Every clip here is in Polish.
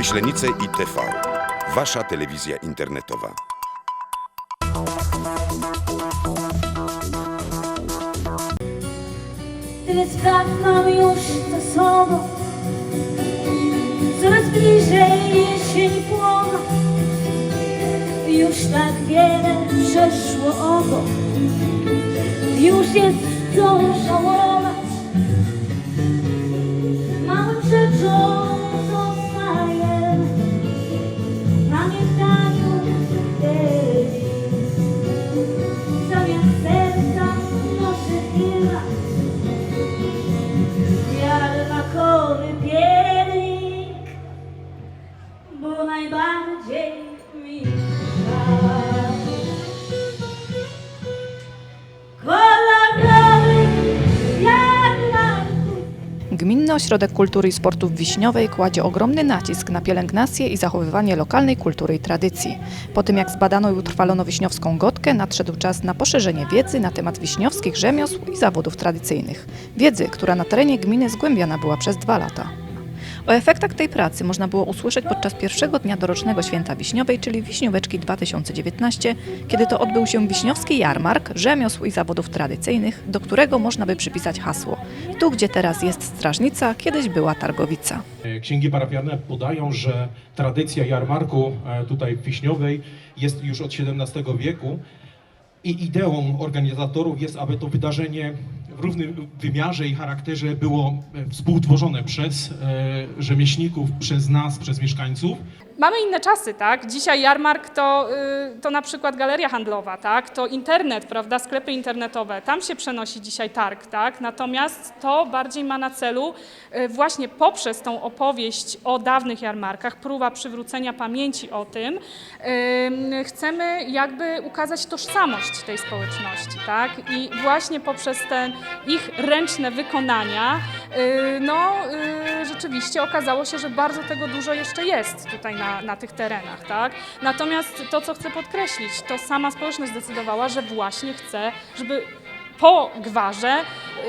Myślenice i TV. Wasza telewizja internetowa. Tyle spraw mam już za sobą Coraz bliżej jesień płona Już tak wiele przeszło obok Już jest co żałować Małym rzeczą Gminny Ośrodek Kultury i Sportu w Wiśniowej kładzie ogromny nacisk na pielęgnację i zachowywanie lokalnej kultury i tradycji. Po tym jak zbadano i utrwalono wiśniowską gotkę, nadszedł czas na poszerzenie wiedzy na temat wiśniowskich rzemiosł i zawodów tradycyjnych. Wiedzy, która na terenie gminy zgłębiana była przez dwa lata. O efektach tej pracy można było usłyszeć podczas pierwszego dnia dorocznego Święta Wiśniowej, czyli Wiśnióweczki 2019, kiedy to odbył się Wiśniowski Jarmark Rzemiosł i Zawodów Tradycyjnych, do którego można by przypisać hasło Tu, gdzie teraz jest strażnica, kiedyś była targowica. Księgi parafialne podają, że tradycja jarmarku e, tutaj Wiśniowej jest już od XVII wieku i ideą organizatorów jest, aby to wydarzenie równym wymiarze i charakterze było e, współtworzone przez e, rzemieślników, przez nas, przez mieszkańców. Mamy inne czasy, tak? Dzisiaj jarmark to, y, to na przykład galeria handlowa, tak? To internet, prawda? Sklepy internetowe. Tam się przenosi dzisiaj targ, tak? Natomiast to bardziej ma na celu y, właśnie poprzez tą opowieść o dawnych jarmarkach, próba przywrócenia pamięci o tym, chcemy jakby ukazać tożsamość tej społeczności, tak? I właśnie poprzez te ich ręczne wykonania, y, no rzeczywiście okazało się, że bardzo tego dużo jeszcze jest tutaj na, na tych terenach, tak? Natomiast to, co chcę podkreślić, to sama społeczność zdecydowała, że właśnie chce, żeby po gwarze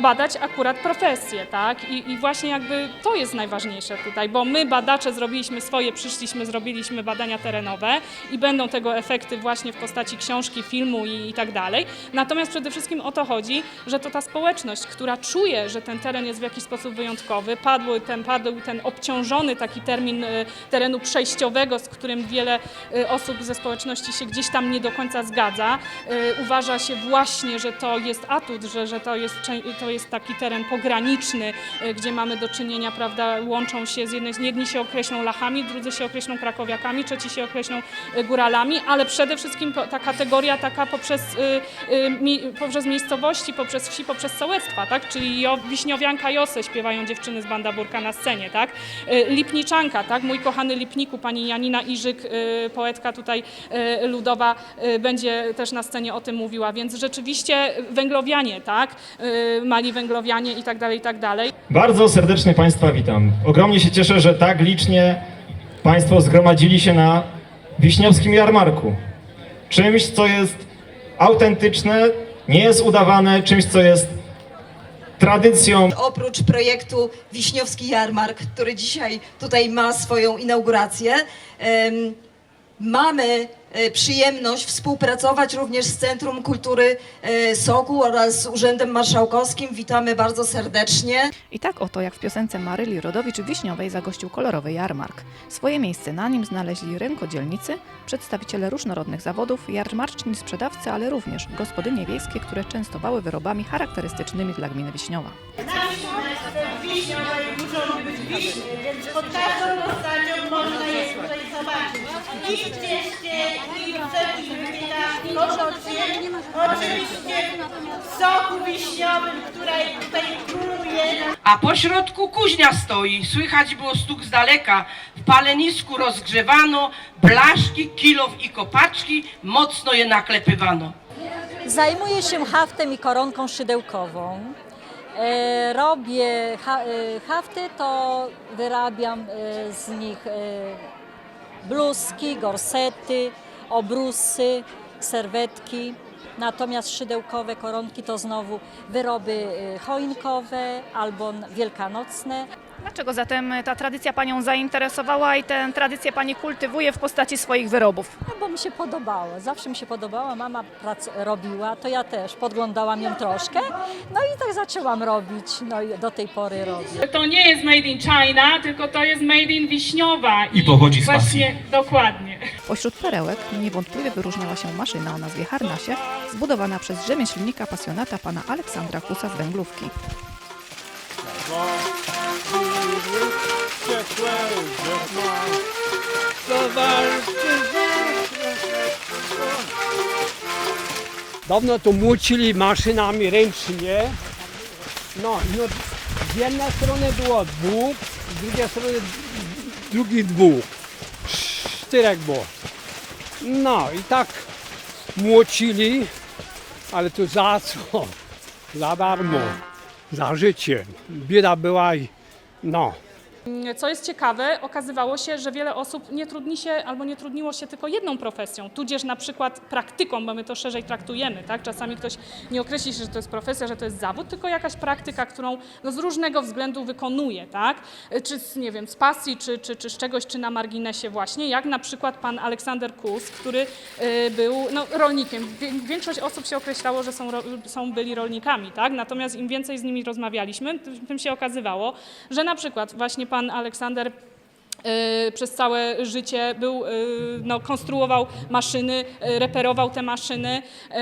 badać akurat profesję, tak? I, I właśnie jakby to jest najważniejsze tutaj, bo my badacze zrobiliśmy swoje, przyszliśmy, zrobiliśmy badania terenowe i będą tego efekty właśnie w postaci książki, filmu i, i tak dalej. Natomiast przede wszystkim o to chodzi, że to ta społeczność, która czuje, że ten teren jest w jakiś sposób wyjątkowy, padł ten, padł ten obciążony taki termin y, terenu przejściowego, z którym wiele y, osób ze społeczności się gdzieś tam nie do końca zgadza. Y, Uważa się właśnie, że to jest atut, że, że to, jest, to jest taki teren pograniczny, y, gdzie mamy do czynienia, prawda, łączą się z jednej, jedni się określą Lachami, drudzy się określą Krakowiakami, trzeci się określą y, Góralami, ale przede wszystkim ta kategoria taka poprzez, mi, poprzez miejscowości, poprzez wsi, poprzez sołectwa, tak, czyli Wiśniowianka Josę śpiewają dziewczyny z Banda Burka na scenie, tak, Lipniczanka, tak, mój kochany Lipniku, pani Janina Iżyk, poetka tutaj ludowa, będzie też na scenie o tym mówiła, więc rzeczywiście węglowianie, tak, mali węglowianie i tak dalej, i tak dalej. Bardzo serdecznie Państwa witam. Ogromnie się cieszę, że tak licznie Państwo zgromadzili się na Wiśniowskim Jarmarku. Czymś, co jest autentyczne, nie jest udawane, czymś, co jest tradycją. oprócz projektu Wiśniowski Jarmark, który dzisiaj tutaj ma swoją inaugurację, mamy e, przyjemność współpracować również z Centrum Kultury e, Soku oraz z Urzędem Marszałkowskim. Witamy bardzo serdecznie. I tak oto jak w piosence Maryli Rodowicz w Wiśniowej zagościł kolorowy jarmark. Swoje miejsce na nim znaleźli rękodzielnicy, przedstawiciele różnorodnych zawodów, jarmarczni sprzedawcy, ale również gospodynie wiejskie, które częstowały wyrobami charakterystycznymi dla gminy Wiśniowa. Wiśniowej muszą być wiśnie, więc pod każdą postacią można je tutaj zobaczyć. I w cieście, i w certyfikach, i owocie. Oczywiście w soku wiśniowym, który tutaj króluje. A po środku kuźnia stoi, słychać było stuk z daleka. W palenisku rozgrzewano blaszki, kilow i kopaczki, mocno je naklepywano. Zajmuję się haftem i koronką szydełkową. E, robię e, hafty, to wyrabiam e, z nich bluzki, gorsety, obrusy, serwetki. Natomiast szydełkowe koronki to znowu wyroby e, choinkowe albo wielkanocne. Dlaczego zatem ta tradycja Panią zainteresowała i tę tradycję Pani kultywuje w postaci swoich wyrobów? No bo mi się podobało, zawsze mi się podobała, mama prac robiła, to ja też podglądałam ją troszkę, no i tak zaczęłam robić, no i do tej pory robię. To nie jest made in China, tylko to jest made in Wiśniowa. I pochodzi z Właśnie, dokładnie. Pośród perełek niewątpliwie wyróżniała się maszyna o nazwie Harnasie, zbudowana przez rzemieślnika pasjonata pana Aleksandra Kusa z Węglówki. Dawno to młocili maszynami ręcznie. No, no z jednej strony było dwóch, z drugiej strony drugi dwóch. Czterech było. No i tak młocili, ale to za co? Za darmo, za życie. Bieda była i no. Co jest ciekawe, okazywało się, że wiele osób nie trudni się albo nie trudniło się tylko jedną profesją, tudzież na przykład praktyką, bo my to szerzej traktujemy, tak? Czasami ktoś nie określi się, że to jest profesja, że to jest zawód, tylko jakaś praktyka, którą no, z różnego względu wykonuje, tak? Czy z, nie wiem, z pasji, czy, czy, czy z czegoś, czy na marginesie właśnie, jak na przykład pan Aleksander Kus, który y, był no, rolnikiem. Większość osób się określało, że są, są byli rolnikami, tak? Natomiast im więcej z nimi rozmawialiśmy, tym się okazywało, że na przykład właśnie pan Aleksander przez całe życie był, y, no, konstruował maszyny, y, reperował te maszyny, y,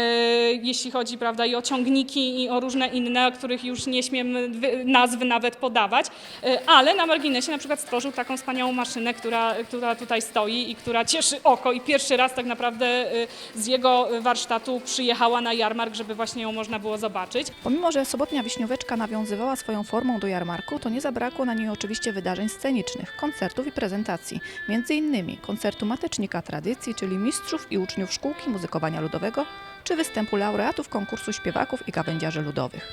jeśli chodzi prawda, i o ciągniki, i o różne inne, o których już nie śmiem wy- nazwy nawet podawać, y, ale na marginesie na przykład stworzył taką wspaniałą maszynę, która, która tutaj stoi i która cieszy oko i pierwszy raz tak naprawdę y, z jego warsztatu przyjechała na jarmark, żeby właśnie ją można było zobaczyć. Pomimo, że sobotnia Wiśnióweczka nawiązywała swoją formą do jarmarku, to nie zabrakło na niej oczywiście wydarzeń scenicznych, koncertów i prezentacji. Innymi koncertu Matecznika Tradycji, czyli mistrzów i uczniów szkółki muzykowania ludowego, czy występu laureatów konkursu śpiewaków i gawędziarzy ludowych.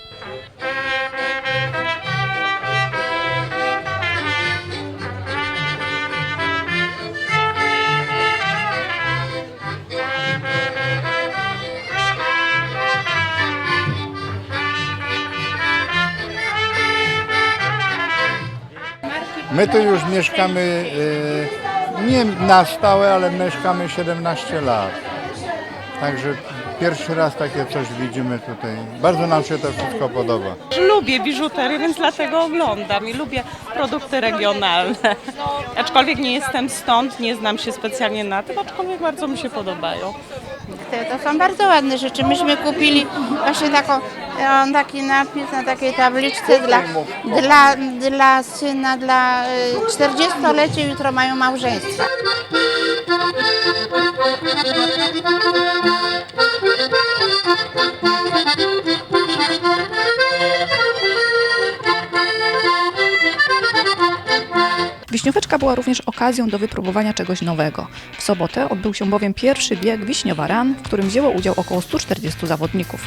My tu już mieszkamy e, nie na stałe, ale mieszkamy 17 lat. Także pierwszy raz takie coś widzimy tutaj. Bardzo nam się to wszystko podoba. Lubię biżuterię, więc dlatego oglądam i lubię produkty regionalne. Aczkolwiek nie jestem stąd, nie znam się specjalnie na tym, aczkolwiek bardzo mi się podobają. To są bardzo ładne rzeczy. Myśmy kupili właśnie taką, e, taki napis na takiej tabliczce dla, dla, dla syna, dla e, 40-lecie, jutro mają małżeństwo. Wiśnióweczka była również okazją do wypróbowania czegoś nowego. W sobotę odbył się bowiem pierwszy bieg Wiśniowa Run, w którym wzięło udział około 140 zawodników.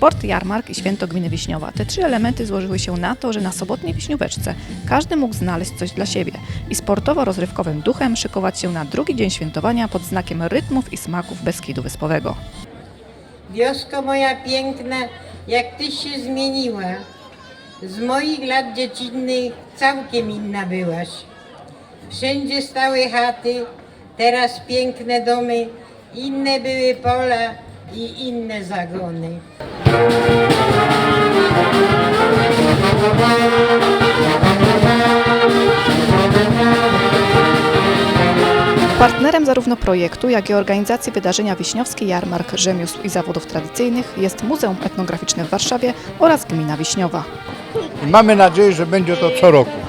Sport, jarmark i święto gminy Wiśniowa. Te trzy elementy złożyły się na to, że na sobotniej Wiśnióweczce każdy mógł znaleźć coś dla siebie i sportowo-rozrywkowym duchem szykować się na drugi dzień świętowania pod znakiem rytmów i smaków Beskidu Wyspowego. Wiosko moja piękna, jak tyś się zmieniła. Z moich lat dziecinnych całkiem inna byłaś. Wszędzie stały chaty, teraz piękne domy, inne były pola i inne zagony. Partnerem zarówno projektu, jak i organizacji wydarzenia Wiśniowski Jarmark Rzemiosł i Zawodów Tradycyjnych jest Muzeum Etnograficzne w Warszawie oraz Gmina Wiśniowa. Mamy nadzieję, że będzie to co roku.